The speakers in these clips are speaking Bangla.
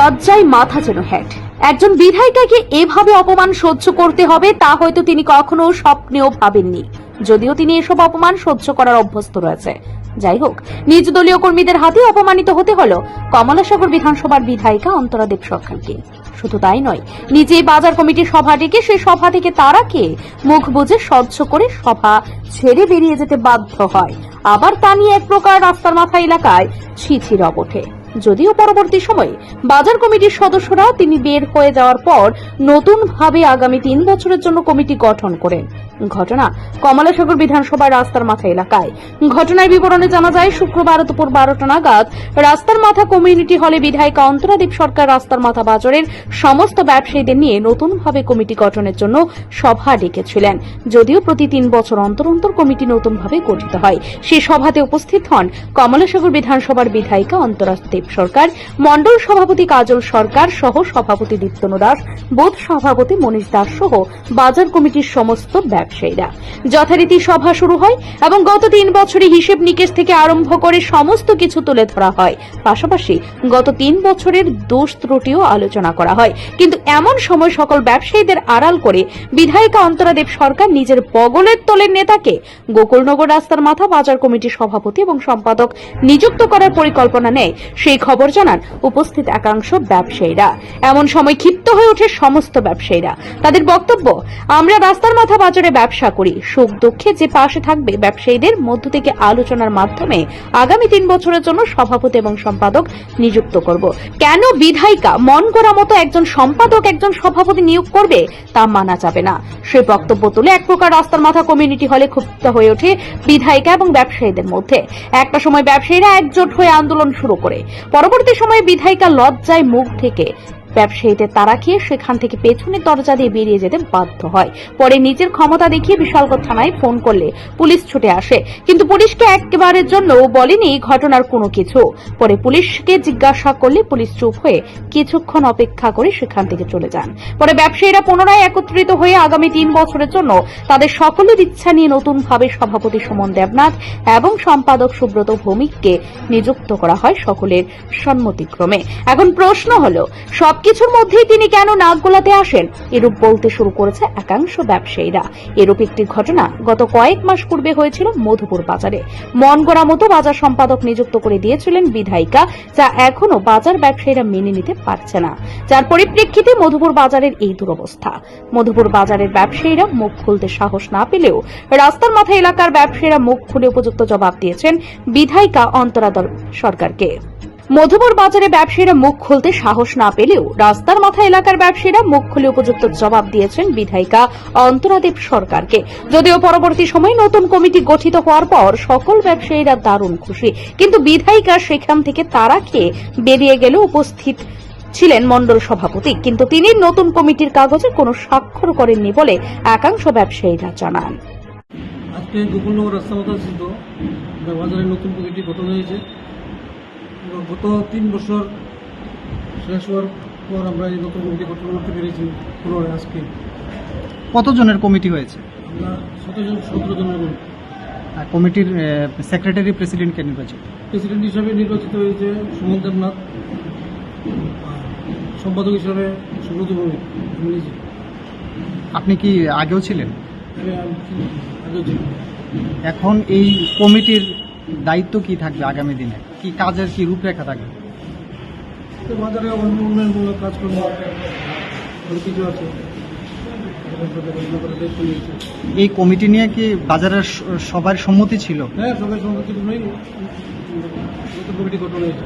লজ্জায় মাথা যেন হ্যাট একজন বিধায়িকাকে এভাবে অপমান সহ্য করতে হবে, তা হয়তো তিনি কখনো স্বপ্নেও ভাবেননি। যদিও তিনি এসব অপমান সহ্য করার অভ্যস্ত রয়েছে। যাই হোক, নিজ দলীয় কর্মীদের হাতে অপমানিত হতে হলো কমলাসাগর বিধানসভার বিধায়িকা অন্তরা দেব সরকারকে। শুধু তাই নয় নিজেই বাজার কমিটির সভা ডেকে সেই সভা থেকে তারা কে মুখ বুজে সহ্য করে সভা ছেড়ে বেরিয়ে যেতে বাধ্য হয়। আবার তা নিয়ে এক প্রকার রাস্তার মাথা এলাকায় ছিছির ওঠে যদিও পরবর্তী সময়ে বাজার কমিটির সদস্যরা তিনি বের হয়ে যাওয়ার পর নতুন ভাবে আগামী তিন বছরের জন্য কমিটি গঠন করেন। ঘটনা কমলাসাগর বিধানসভার রাস্তার মাথা এলাকায়। ঘটনার বিবরণে জানা যায়, শুক্রবার দুপুর বারোটা নাগাদ রাস্তার মাথা কমিউনিটি হলে বিধায়িকা অন্তরাদীপ সরকার রাস্তার মাথা বাজারের সমস্ত ব্যবসায়ীদের নিয়ে নতুনভাবে কমিটি গঠনের জন্য সভা ডেকেছিলেন। যদিও প্রতি তিন বছর অন্তর অন্তর কমিটি নতুনভাবে গঠিত হয়। সেই সভাতে উপস্থিত হন কমলাসাগর বিধানসভার বিধায়িকা অন্তরা দেব সরকার মণ্ডল সভাপতি কাজল সরকার সহ সভাপতি দীপ্তনু দাস, বোধ সভাপতি মনীষ দাস সহ বাজার কমিটির সমস্ত ব্যবসায়ীরা। যথারীতি সভা শুরু হয় এবং গত তিন বছরে হিসেব নিকেশ থেকে আরম্ভ করে সমস্ত কিছু তুলে ধরা হয়। পাশাপাশি গত তিন বছরের দোষ ত্রুটিও আলোচনা করা হয়। কিন্তু এমন সময় সকল ব্যবসায়ীদের আড়াল করে বিধায়িকা অন্তরা দেব সরকার নিজের বগলের তোলের নেতাকে গোকুলনগর রাস্তার মাথা বাজার কমিটির সভাপতি এবং সম্পাদক নিযুক্ত করার পরিকল্পনা নেয়। সেই খবর জানান উপস্থিত একাংশ ব্যবসায়ীরা। এমন সময় ক্ষিপ্ত হয়ে ওঠে সমস্ত ব্যবসায়ীরা। তাদের বক্তব্য, আমরা রাস্তার মাথা বাজারে ব্যবসা করি। সুখ দুঃখে যে পাশে থাকবে ব্যবসায়ীদের মধ্য থেকে আলোচনার মাধ্যমে আগামী তিন বছরের জন্য সভাপতি এবং সম্পাদক নিযুক্ত করব। কেন বিধায়িকা মন করা মতো একজন সম্পাদক একজন সভাপতি নিয়োগ করবে তা মানা যাবে না। সেই বক্তব্য তুলে এক প্রকার রাস্তার মাথা কমিউনিটি হলে ক্ষুব্ধ হয়ে ওঠে বিধায়িকা এবং ব্যবসায়ীদের মধ্যে। একটা সময় ব্যবসায়ীরা একজোট হয়ে আন্দোলন শুরু করে। পরবর্তী সময়ে বিধায়িকা লজ্জায় মুখ থেকে ব্যবসায়ীদের তারা খেয়ে সেখান থেকে পেছনের দরজা দিয়ে বেরিয়ে যেতে বাধ্য হয়। পরে নিজের ক্ষমতা দেখিয়ে বিশালগড় থানায় ফোন করলে পুলিশ ছুটে আসে। কিন্তু পুলিশকে একেবারের জন্য বলেনি ঘটনার কোনো কিছু। পরে পুলিশকে জিজ্ঞাসা করলে পুলিশ চুপ হয়ে কিছুক্ষণ অপেক্ষা করে সেখান থেকে চলে যান। পরে ব্যবসায়ীরা পুনরায় একত্রিত হয়ে আগামী তিন বছরের জন্য তাদের সকলের ইচ্ছা নিয়ে নতুনভাবে সভাপতি সুমন দেবনাথ এবং সম্পাদক সুব্রত ভৌমিককে নিযুক্ত করা হয় সকলের সম্মতিক্রমে। এখন প্রশ্ন হলো সবকিছুর মধ্যেই তিনি কেন নাক গোলাতে আসেন? এরূপ বলতে শুরু করেছে একাংশ ব্যবসায়ীরা। এরূপ একটি ঘটনা গত কয়েক মাস পূর্বে হয়েছিল মধুপুর বাজারে। মন মতো বাজার সম্পাদক নিযুক্ত করে দিয়েছিলেন বিধায়িকা, যা এখনও বাজার ব্যবসায়ীরা মেনে নিতে পারছে না। যার পরিপ্রেক্ষিতে মধুপুর বাজারের এই দুরবস্থা। মধুপুর বাজারের ব্যবসায়ীরা মুখ খুলতে সাহস না পেলেও রাস্তার মাথা এলাকার ব্যবসায়ীরা মুখ খুলে উপযুক্ত জবাব দিয়েছেন বিধায়িকা অন্তরাদল সরকারকে। মধুপুর বাজারে ব্যবসায়ীরা মুখ খুলতে সাহস না পেলেও রাস্তার মাথা এলাকার ব্যবসায়ীরা মুখ খুলে উপযুক্ত জবাব দিয়েছেন বিধায়িকা অন্তরাদেব সরকারকে। যদিও পরবর্তী সময়ে নতুন কমিটি গঠিত হওয়ার পর সকল ব্যবসায়ীরা দারুণ খুশি। কিন্তু বিধায়িকা সেখান থেকে তারা খেয়ে বেরিয়ে গেলে উপস্থিত ছিলেন মণ্ডল সভাপতি। কিন্তু তিনি নতুন কমিটির কাগজে কোনো স্বাক্ষর করেননি বলে একাংশ ব্যবসায়ীরা জানান। আজকে গোকুলনগর রাস্তা বাজারে নতুন কমিটি গঠন হয়েছে। গত তিন বছর শেষ হওয়ার পর আমরা এই নতুন কমিটি গঠন করতে পেরেছি পুনরায় আজকে। কতজনের কমিটি হয়েছে? আমরা সতেরো সতেরো জনের কমিটির সেক্রেটারি প্রেসিডেন্টকে নির্বাচিত? প্রেসিডেন্ট হিসাবে নির্বাচিত হয়েছে সুমন দেবনাথ সম্পাদক হিসাবে সুব্রত ভৌমিক আপনি কি আগেও ছিলেন? আগেও ছিলাম। এখন এই কমিটির দায়িত্ব কি থাকবে আগামী দিনে? কি কাজের কি রূপরেখা থাকে? তো বাজারে উন্নয়নমূলক কাজকর্ম কিছু আছে। এই কমিটি নিয়ে কি বাজারের সবার সম্মতি ছিল? হ্যাঁ সবাই সম্মতি কমিটি গঠন হয়েছে।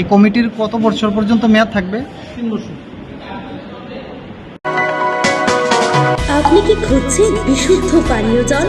এই কমিটির কত বছর পর্যন্ত মেয়াদ থাকবে? তিন বছর। আপনি কি খুঁজছেন বিশুদ্ধ পানীয় জল?